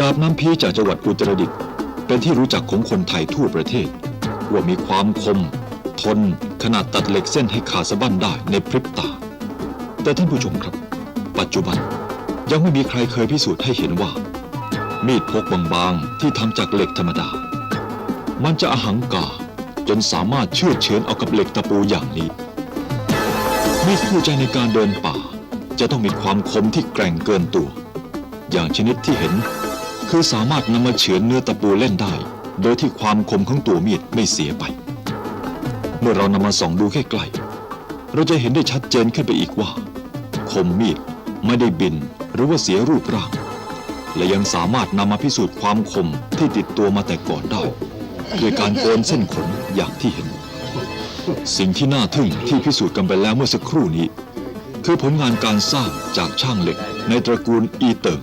ดาบน้ำพีจากจังหวัดอุตรดิตถ์เป็นที่รู้จักของคนไทยทั่วประเทศ ว่ามีความคม ทนขนาดตัดเหล็กเส้นให้ขาดสะบั้นได้ในพริบตา แต่ท่านผู้ชมครับ ปัจจุบันยังไม่มีใครเคยพิสูจน์ให้เห็นว่า มีดพกบางๆที่ทำจากเหล็กธรรมดา มันจะอหังกาจนสามารถเชื่อดเฉือนเอากับเหล็กตะปูอย่างนี้ มีดคู่ใจในการเดินป่า จะต้องมีความคมที่แกร่งเกินตัว อย่างชนิดที่เห็น คือสามารถนำมาเฉือนเนื้อตะปูเล่นได้ โดยที่ความคมของตัวมีดไม่เสียไป เมื่อเรานำมาส่องดูใกล้ๆเราจะเห็นได้ชัดเจนขึ้นไปอีกว่า คมมีดไม่ได้บินหรือว่าเสียรูปร่าง และยังสามารถนำมาพิสูจน์ความคมที่ติดตัวมาแต่ก่อนได้ด้วยการโกนเส้นขนอย่างที่เห็น สิ่งที่น่าทึ่งที่พิสูจน์กันไปแล้วเมื่อสักครู่นี้ คือผลงานการสร้างจากช่างเหล็กในตระกูลอีเติง